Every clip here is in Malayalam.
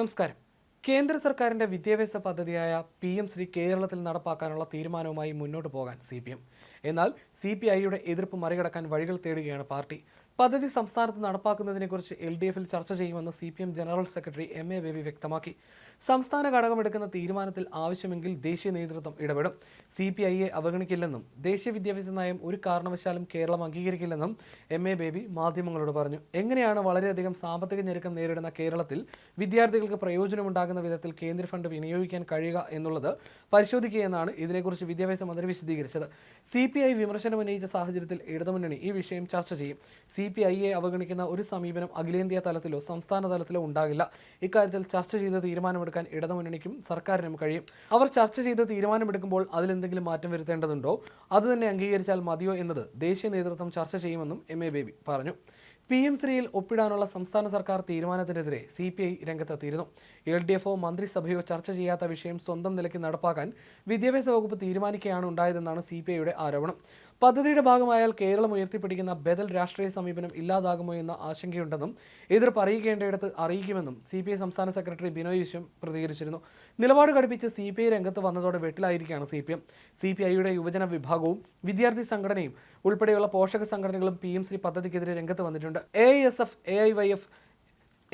നമസ്കാരം. കേന്ദ്ര സർക്കാരിന്റെ വിദ്യാഭ്യാസ പദ്ധതിയായ പി എം ശ്രീ കേരളത്തിൽ നടപ്പാക്കാനുള്ള തീരുമാനവുമായി മുന്നോട്ട് പോകാൻ സി പി എം. എന്നാൽ സി പി ഐയുടെ എതിർപ്പ് മറികടക്കാൻ വഴികൾ തേടുകയാണ് പാർട്ടി. പദ്ധതി സംസ്ഥാനത്ത് നടപ്പാക്കുന്നതിനെക്കുറിച്ച് എൽ ഡി എഫിൽ ചർച്ച ചെയ്യുമെന്ന് C P M general secretary M A Baby വ്യക്തമാക്കി. സംസ്ഥാന ഘടകമെടുക്കുന്ന തീരുമാനത്തിൽ ആവശ്യമെങ്കിൽ ദേശീയ നേതൃത്വം ഇടപെടും. സി പി ഐയെ അവഗണിക്കില്ലെന്നും ദേശീയ വിദ്യാഭ്യാസ നയം ഒരു കാരണവശാലും കേരളം അംഗീകരിക്കില്ലെന്നും എം എ ബേബി മാധ്യമങ്ങളോട് പറഞ്ഞു. എങ്ങനെയാണ് വളരെയധികം സാമ്പത്തിക ഞെരുക്കം നേരിടുന്ന കേരളത്തിൽ വിദ്യാർത്ഥികൾക്ക് പ്രയോജനമുണ്ടാകുന്ന വിധത്തിൽ കേന്ദ്ര ഫണ്ട് വിനിയോഗിക്കാൻ കഴിയുക എന്നുള്ളത് പരിശോധിക്കുകയെന്നാണ് ഇതിനെക്കുറിച്ച് വിദ്യാഭ്യാസ മന്ത്രി വിശദീകരിച്ചത്. സി പി ഐ വിമർശനം ഉന്നയിച്ച സാഹചര്യത്തിൽ ഇടതുമുന്നണി ഈ വിഷയം ചർച്ച ചെയ്യും. സി പി ഐയെ അവഗണിക്കുന്ന ഒരു സമീപനം അഖിലേന്ത്യാ തലത്തിലോ സംസ്ഥാന തലത്തിലോ ഉണ്ടാകില്ല. ഇക്കാര്യത്തിൽ ചർച്ച ചെയ്ത് തീരുമാനമെടുക്കാൻ ഇടതുമുന്നണിക്കും സർക്കാരിനും കഴിയും. അവർ ചർച്ച ചെയ്ത് തീരുമാനമെടുക്കുമ്പോൾ അതിലെന്തെങ്കിലും മാറ്റം വരുത്തേണ്ടതുണ്ടോ? അത് തന്നെ അംഗീകരിച്ചാൽ മതിയോ എന്നത് ദേശീയ നേതൃത്വം ചർച്ച ചെയ്യുമെന്നും എം എ ബേബി പറഞ്ഞു. പി എം ശ്രീയിൽ ഒപ്പിടാനുള്ള സംസ്ഥാന സർക്കാർ തീരുമാനത്തിനെതിരെ സി പി ഐ രംഗത്തെത്തിയിരുന്നു. എൽ ഡി എഫോ മന്ത്രിസഭയോ ചർച്ച ചെയ്യാത്ത വിഷയം സ്വന്തം നിലയ്ക്ക് നടപ്പാക്കാൻ വിദ്യാഭ്യാസ വകുപ്പ് തീരുമാനിക്കുകയാണ് ഉണ്ടായതെന്നാണ് സി പി ഐയുടെ ആരോപണം. പദ്ധതിയുടെ ഭാഗമായാൽ കേരളം ഉയർത്തിപ്പിടിക്കുന്ന ബദൽ രാഷ്ട്രീയ സമീപനം ഇല്ലാതാകുമോ എന്ന ആശങ്കയുണ്ടെന്നും എതിർപ്പ് അറിയിക്കേണ്ടയിടത്ത് അറിയിക്കുമെന്നും സി പി ഐ സംസ്ഥാന സെക്രട്ടറി ബിനോയ് വിശ്വം പ്രതികരിച്ചിരുന്നു. നിലപാട് ഘടിപ്പിച്ച് സി പി ഐ രംഗത്ത് വന്നതോടെ വെട്ടിലായിരിക്കുകയാണ് C P M. C P ഐയുടെ യുവജന വിഭാഗവും വിദ്യാർത്ഥി സംഘടനയും ഉൾപ്പെടെയുള്ള പോഷക സംഘടനകളും പി എം ശ്രീ പദ്ധതിക്കെതിരെ രംഗത്ത് വന്നിട്ടുണ്ട്. A S F A I Y F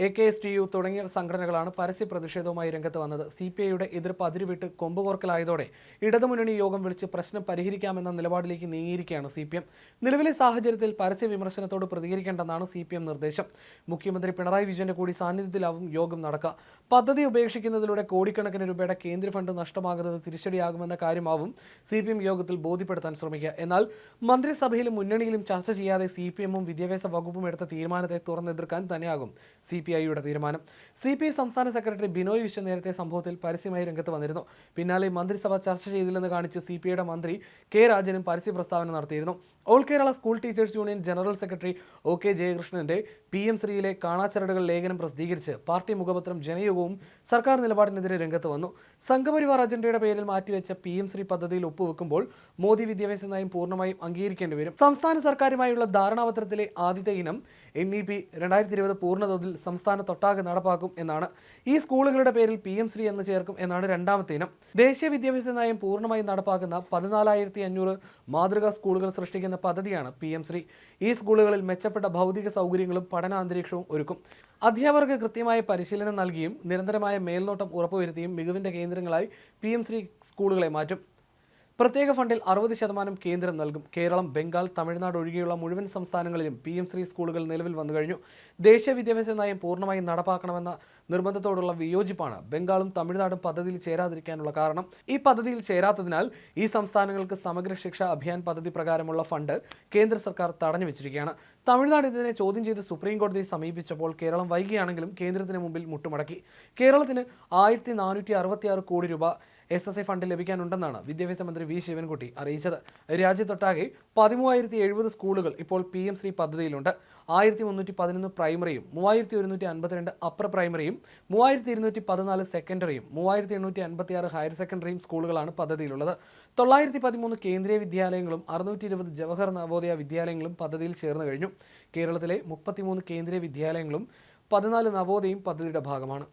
A K S T U തുടങ്ങിയ സംഘടനകളാണ് പരസ്യ പ്രതിഷേധവുമായി രംഗത്ത് വന്നത്. സി പി ഐയുടെ എതിർപ്പ് അതിരുവിട്ട് കൊമ്പുകോർക്കലായതോടെ ഇടതുമുന്നണി യോഗം വിളിച്ച് പ്രശ്നം പരിഹരിക്കാമെന്ന നിലപാടിലേക്ക് നീങ്ങിയിരിക്കുകയാണ് സി പി എം നിലവിലെ സാഹചര്യത്തിൽ പരസ്യ വിമർശനത്തോട് പ്രതികരിക്കേണ്ടെന്നാണ് സി പി എം നിർദ്ദേശം. മുഖ്യമന്ത്രി പിണറായി വിജയന്റെ കൂടി സാന്നിധ്യത്തിലാവും യോഗം നടക്കുക. പദ്ധതി ഉപേക്ഷിക്കുന്നതിലൂടെ കോടിക്കണക്കിന് രൂപയുടെ കേന്ദ്ര ഫണ്ട് നഷ്ടമാകുന്നത് തിരിച്ചടിയാകുമെന്ന കാര്യമാവും സി പി എം യോഗത്തിൽ ബോധ്യപ്പെടുത്താൻ ശ്രമിക്കുക. എന്നാൽ മന്ത്രിസഭയിലും മുന്നണിയിലും ചർച്ച ചെയ്യാതെ സി പി എമ്മും വിദ്യാഭ്യാസ വകുപ്പും എടുത്ത തീരുമാനത്തെ തുറന്നെതിർക്കാൻ തന്നെയാകും സി പി ഐയുടെ തീരുമാനം. സി പി ഐ സംസ്ഥാന സെക്രട്ടറി ബിനോയ് വിശ്വ നേരത്തെ സംഭവത്തിൽ പരസ്യമായി രംഗത്ത് വന്നിരുന്നു. പിന്നാലെ മന്ത്രിസഭ ചർച്ച ചെയ്തില്ലെന്ന് കാണിച്ച് സി പി ഐയുടെ മന്ത്രി കെ രാജനും പരസ്യ പ്രസ്താവന നടത്തിയിരുന്നു. All Kerala school teachers union general secretary O K ജയകൃഷ്ണന്റെ P M ശ്രീയിലെ കാണാച്ചരടുകൾ ലേഖനം പ്രസിദ്ധീകരിച്ച് പാർട്ടി മുഖപത്രം ജനയോഗവും സർക്കാർ നിലപാടിനെതിരെ രംഗത്ത് വന്നു. സംഘപരിവാർ അജണ്ടയുടെ പേരിൽ മാറ്റിവെച്ച പി എം ശ്രീ പദ്ധതിയിൽ ഒപ്പുവെക്കുമ്പോൾ മോദി വിദ്യാഭ്യാസ നയം പൂർണമായും അംഗീകരിക്കേണ്ടി വരും. സംസ്ഥാന സർക്കാരുമായുള്ള ധാരണാപത്രത്തിലെ ആദ്യത്തെ ഇനം എൻ ഇ പി രണ്ടായിരത്തി ഇരുപത് പൂർണതോതിൽ സംസ്ഥാനത്തൊട്ടാകെ നടപ്പാക്കും എന്നാണ്. ഈ സ്കൂളുകളുടെ പേരിൽ പി എം ശ്രീ എന്ന് ചേർക്കും എന്നാണ് രണ്ടാമത്തെ ഇനം. ദേശീയ വിദ്യാഭ്യാസ നയം പൂർണമായി നടപ്പാക്കുന്ന പതിനാലായിരത്തി അഞ്ഞൂറ് മാതൃകാ സ്കൂളുകൾ സൃഷ്ടിക്കുന്ന പദ്ധതിയാണ് പി എം ശ്രീ. ഈ സ്കൂളുകളിൽ മെച്ചപ്പെട്ട ഭൗതിക സൗകര്യങ്ങളും പഠനാന്തരീക്ഷവും ഒരുക്കും. അധ്യാപകർക്ക് കൃത്യമായ പരിശീലനം നൽകിയും നിരന്തരമായ മേൽനോട്ടം ഉറപ്പുവരുത്തിയും മികവിന്റെ കേന്ദ്രങ്ങളായി പി എം ശ്രീ സ്കൂളുകളെ മാറ്റും. പ്രത്യേക ഫണ്ടിൽ അറുപത് ശതമാനം കേന്ദ്രം നൽകും. കേരളം ബംഗാൾ തമിഴ്നാട് ഒഴികെയുള്ള മുഴുവൻ സംസ്ഥാനങ്ങളിലും പി എം ശ്രീ സ്കൂളുകൾ നിലവിൽ വന്നു കഴിഞ്ഞു. ദേശീയ വിദ്യാഭ്യാസ നയം പൂർണമായും നടപ്പാക്കണമെന്ന നിർബന്ധത്തോടുള്ള വിയോജിപ്പാണ് ബംഗാളും തമിഴ്നാടും പദ്ധതിയിൽ ചേരാതിരിക്കാനുള്ള കാരണം. ഈ പദ്ധതിയിൽ ചേരാത്തതിനാൽ ഈ സംസ്ഥാനങ്ങൾക്ക് സമഗ്ര ശിക്ഷ അഭിയാൻ പദ്ധതി പ്രകാരമുള്ള ഫണ്ട് കേന്ദ്ര സർക്കാർ തടഞ്ഞു വെച്ചിരിക്കുകയാണ്. തമിഴ്നാട് ഇതിനെ ചോദ്യം ചെയ്ത് സുപ്രീം കോടതിയെ സമീപിച്ചപ്പോൾ കേരളം വൈകിയാണെങ്കിലും കേന്ദ്രത്തിന് മുമ്പിൽ മുട്ടുമടക്കി. കേരളത്തിന് ആയിരത്തി കോടി രൂപ എസ് എസ് ഐ ഫണ്ട് ലഭിക്കാനുണ്ടെന്നാണ് വിദ്യാഭ്യാസ മന്ത്രി വി ശിവൻകുട്ടി അറിയിച്ചത്. രാജ്യത്തൊട്ടാകെ പതിമൂവായിരത്തി എഴുപത് സ്കൂളുകൾ ഇപ്പോൾ പി എം ശ്രീ പദ്ധതിയിലുണ്ട്. ആയിരത്തി മുന്നൂറ്റി പതിനൊന്ന് പ്രൈമറിയും മൂവായിരത്തി ഒരുന്നൂറ്റി അൻപത്തിരണ്ട് അപ്പർ പ്രൈമറിയും മൂവായിരത്തി ഇരുന്നൂറ്റി പതിനാല് സെക്കൻഡറിയും മൂവായിരത്തി എണ്ണൂറ്റി അൻപത്തി ആറ് ഹയർ സെക്കൻഡറിയും സ്കൂളുകളാണ് പദ്ധതിയിലുള്ളത്. തൊള്ളായിരത്തി പതിമൂന്ന് കേന്ദ്രീയ വിദ്യാലയങ്ങളും അറുന്നൂറ്റി ഇരുപത് ജവഹർ നവോദയ വിദ്യാലയങ്ങളും പദ്ധതിയിൽ ചേർന്ന് കഴിഞ്ഞു. കേരളത്തിലെ മുപ്പത്തിമൂന്ന് കേന്ദ്രീയ വിദ്യാലയങ്ങളും പതിനാല് നവോദയയും പദ്ധതിയുടെ ഭാഗമാണ്.